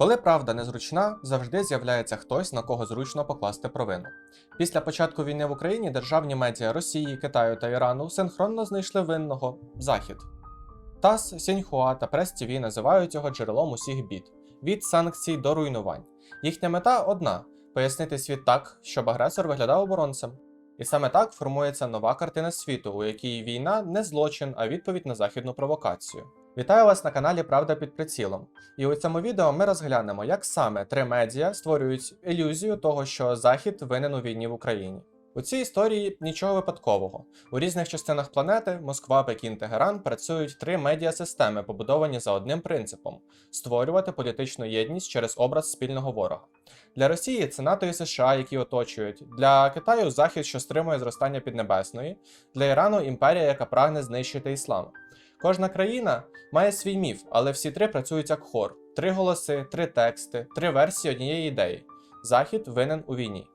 Коли правда незручна, завжди з'являється хтось, на кого зручно покласти провину. Після початку війни в Україні державні медіа Росії, Китаю та Ірану синхронно знайшли винного Захід. ТАСС, Сіньхуа та Прес ТВ називають його джерелом усіх бід від санкцій до руйнувань. Їхня мета одна пояснити світ так, щоб агресор виглядав оборонцем. І саме так формується нова картина світу, у якій війна не злочин, а відповідь на західну провокацію. Вітаю вас на каналі Правда під прицілом. І у цьому відео ми розглянемо, як саме три медіа створюють ілюзію того, що Захід винен у війні в Україні. У цій історії нічого випадкового. У різних частинах планети Москва, Пекін, Тегеран працюють три медіасистеми, побудовані за одним принципом створювати політичну єдність через образ спільного ворога. Для Росії це НАТО і США, які оточують, для Китаю Захід, що стримує зростання Піднебесної, для Ірану імперія, яка прагне знищити іслам. Кожна країна має свій міф, але всі три працюють як хор: три голоси, три тексти, три версії однієї ідеї. Захід винен у війні.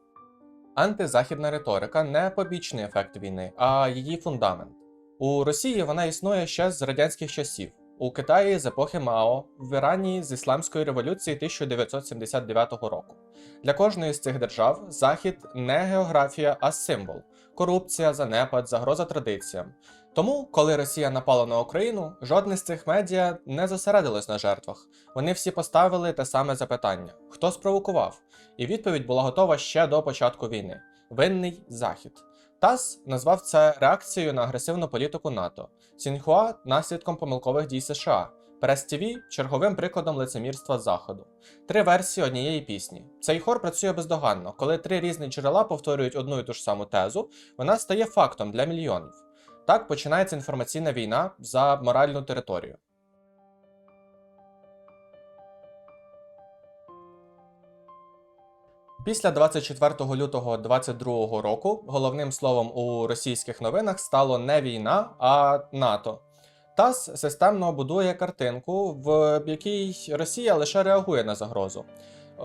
Антизахідна риторика не побічний ефект війни, а її фундамент. У Росії вона існує ще з радянських часів, у Китаї з епохи Мао, в Ірані з Ісламської революції 1979 року. Для кожної з цих держав Захід не географія, а символ корупція, занепад, загроза традиціям. Тому, коли Росія напала на Україну, жодне з цих медіа не зосередилось на жертвах. Вони всі поставили те саме запитання: хто спровокував? І відповідь була готова ще до початку війни: винний захід. ТАСС назвав це реакцією на агресивну політику НАТО, Сіньхуа наслідком помилкових дій США, Прес ТВ черговим прикладом лицемірства Заходу. Три версії однієї пісні. Цей хор працює бездоганно. Коли три різні джерела повторюють одну і ту ж саму тезу, вона стає фактом для мільйонів. Так починається інформаційна війна за моральну територію. Після 24 лютого 2022 року головним словом у російських новинах стало не війна, а НАТО. ТАСС системно будує картинку, в якій Росія лише реагує на загрозу.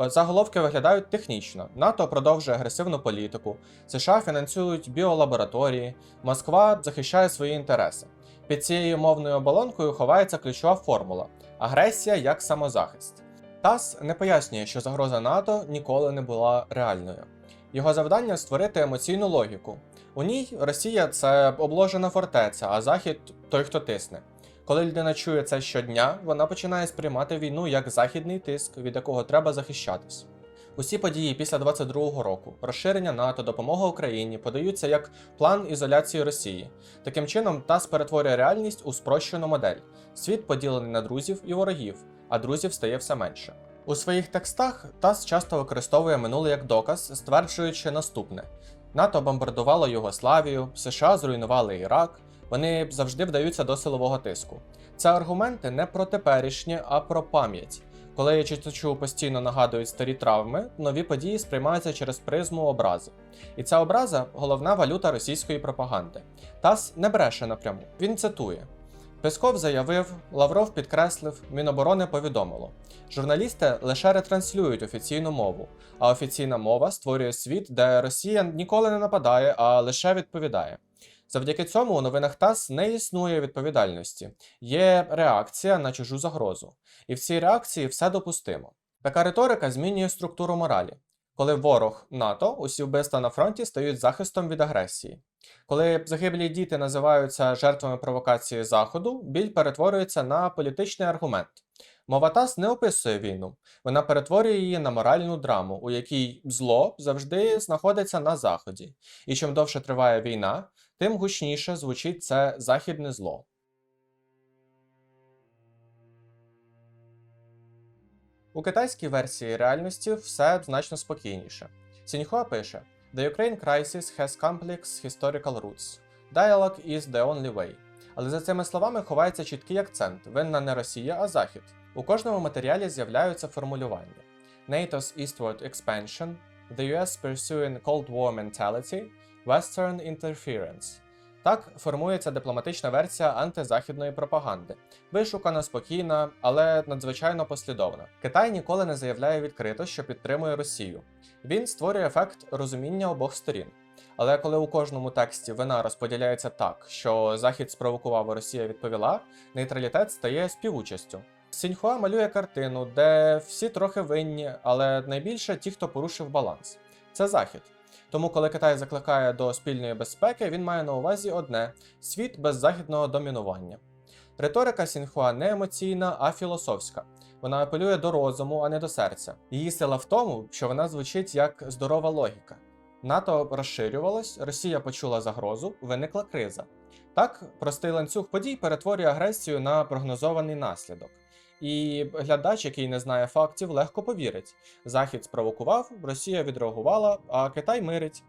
Е, Заголовки виглядають технічно. НАТО продовжує агресивну політику, США фінансують біолабораторії, Москва захищає свої інтереси. Під цією мовною оболонкою ховається ключова формула агресія як самозахист. ТАСС не пояснює, що загроза НАТО ніколи не була реальною. Його завдання створити емоційну логіку. У ній Росія це обложена фортеця, а Захід той, хто тисне. Коли людина чує це щодня, вона починає сприймати війну як західний тиск, від якого треба захищатись. Усі події після 22-го року, розширення НАТО, допомога Україні подаються як план ізоляції Росії. Таким чином, ТАСС перетворює реальність у спрощену модель. Світ поділений на друзів і ворогів, а друзів стає все менше. У своїх текстах ТАСС часто використовує минуле як доказ, стверджуючи наступне: НАТО бомбардувало Югославію, США зруйнували Ірак. Вони завжди вдаються до силового тиску. Це аргументи не про теперішнє, а про пам'ять. Коли я читачу постійно нагадують старі травми, нові події сприймаються через призму образи. І ця образа головна валюта російської пропаганди. ТАСС не бреше напряму. Він цитує: Песков заявив, Лавров підкреслив, Міноборони повідомило. Журналісти лише ретранслюють офіційну мову, а офіційна мова створює світ, де Росія ніколи не нападає, а лише відповідає. Завдяки цьому у новинах ТАСС не існує відповідальності, є реакція на чужу загрозу. І в цій реакції все допустимо. Така риторика змінює структуру моралі. Коли ворог НАТО, усі вбивства на фронті стають захистом від агресії. Коли загиблі діти називаються жертвами провокації Заходу, біль перетворюється на політичний аргумент. Мова ТАСС не описує війну, вона перетворює її на моральну драму, у якій зло завжди знаходиться на заході. І чим довше триває війна, тим гучніше звучить це західне зло. У китайській версії реальності все значно спокійніше. Сіньхуа пише: The Ukraine crisis has complex historical roots. Dialogue is the only way. Але за цими словами ховається чіткий акцент: винна не Росія, а Захід. У кожному матеріалі з'являються формулювання: NATO's eastward expansion, the US pursuing Cold War mentality, Western interference. Так формується дипломатична версія антизахідної пропаганди, вишукана, спокійна, але надзвичайно послідовна. Китай ніколи не заявляє відкрито, що підтримує Росію. Він створює ефект розуміння обох сторін. Але коли у кожному тексті вина розподіляється так, що Захід спровокував, а Росія відповіла, нейтралітет стає співучастю. Сіньхуа малює картину, де всі трохи винні, але найбільше ті, хто порушив баланс. Це захід. Тому, коли Китай закликає до спільної безпеки, він має на увазі одне світ без західного домінування. Риторика Сіньхуа не емоційна, а філософська. Вона апелює до розуму, а не до серця. Її сила в тому, що вона звучить як здорова логіка. НАТО розширювалось, Росія почула загрозу, виникла криза. Так, простий ланцюг подій перетворює агресію на прогнозований наслідок. І глядач, який не знає фактів, легко повірить. Захід спровокував, Росія відреагувала, а Китай мирить.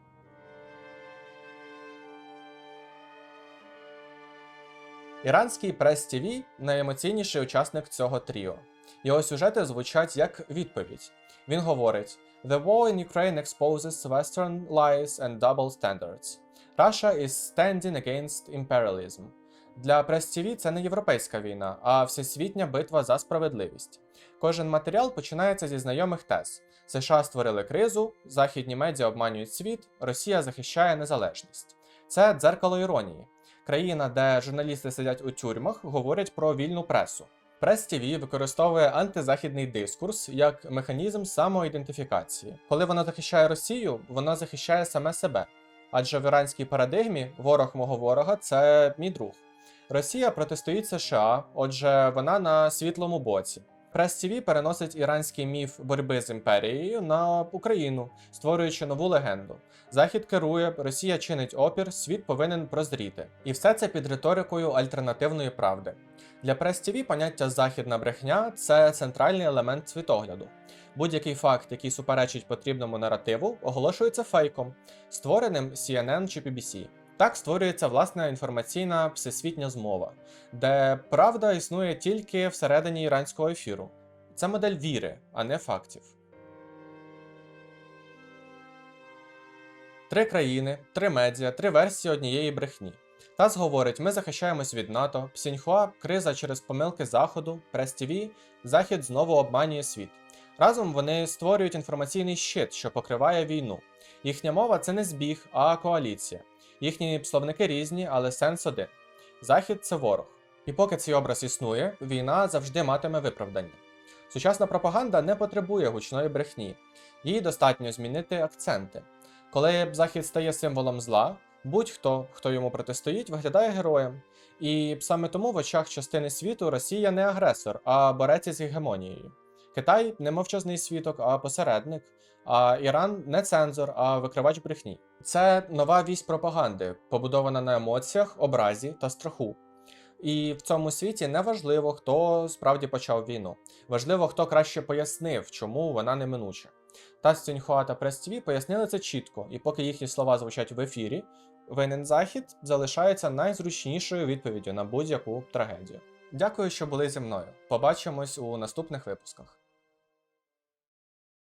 Іранський прес ТВ найемоційніший учасник цього тріо. Його сюжети звучать як відповідь. Він говорить: The war in Ukraine exposes Western lies and double standards. Russia is standing against imperialism. Для прес ТВ це не європейська війна, а всесвітня битва за справедливість. Кожен матеріал починається зі знайомих тез: США створили кризу, західні медіа обманюють світ, Росія захищає незалежність. Це дзеркало іронії. Країна, де журналісти сидять у тюрмах, говорять про вільну пресу. Прес ТВ використовує антизахідний дискурс як механізм самоідентифікації. Коли вона захищає Росію, вона захищає саме себе. Адже в іранській парадигмі ворог мого ворога це мій друг. Росія протистоїть США, отже, вона на світлому боці. Прес ТВ переносить іранський міф боротьби з імперією на Україну, створюючи нову легенду. Захід керує, Росія чинить опір, світ повинен прозріти. І все це під риторикою альтернативної правди. Для прес ТВ поняття західна брехня це центральний елемент світогляду. Будь-який факт, який суперечить потрібному наративу, оголошується фейком, створеним CNN чи BBC. Так створюється власна інформаційна всесвітня змова, де правда існує тільки всередині іранського ефіру. Це модель віри, а не фактів. Три країни, три медіа, три версії однієї брехні. ТАСС говорить: ми захищаємось від НАТО, Псіньхуа, криза через помилки Заходу, Прес ТВ, Захід знову обманює світ. Разом вони створюють інформаційний щит, що покриває війну. Їхня мова це не збіг, а коаліція. Їхні словники різні, але сенс один: Захід це ворог. І поки цей образ існує, війна завжди матиме виправдання. Сучасна пропаганда не потребує гучної брехні, їй достатньо змінити акценти. Коли Захід стає символом зла, будь-хто, хто йому протистоїть, виглядає героєм. І саме тому в очах частини світу Росія не агресор, а борець із гегемонією. Китай не мовчазний свідок, а посередник, а Іран не цензор, а викривач брехні. Це нова вісь пропаганди, побудована на емоціях, образі та страху. І в цьому світі не важливо, хто справді почав війну. Важливо, хто краще пояснив, чому вона неминуча. Та Ціньхуа та Прес-ТВ пояснили це чітко, і поки їхні слова звучать в ефірі, винен захід залишається найзручнішою відповіддю на будь-яку трагедію. Дякую, що були зі мною. Побачимось у наступних випусках.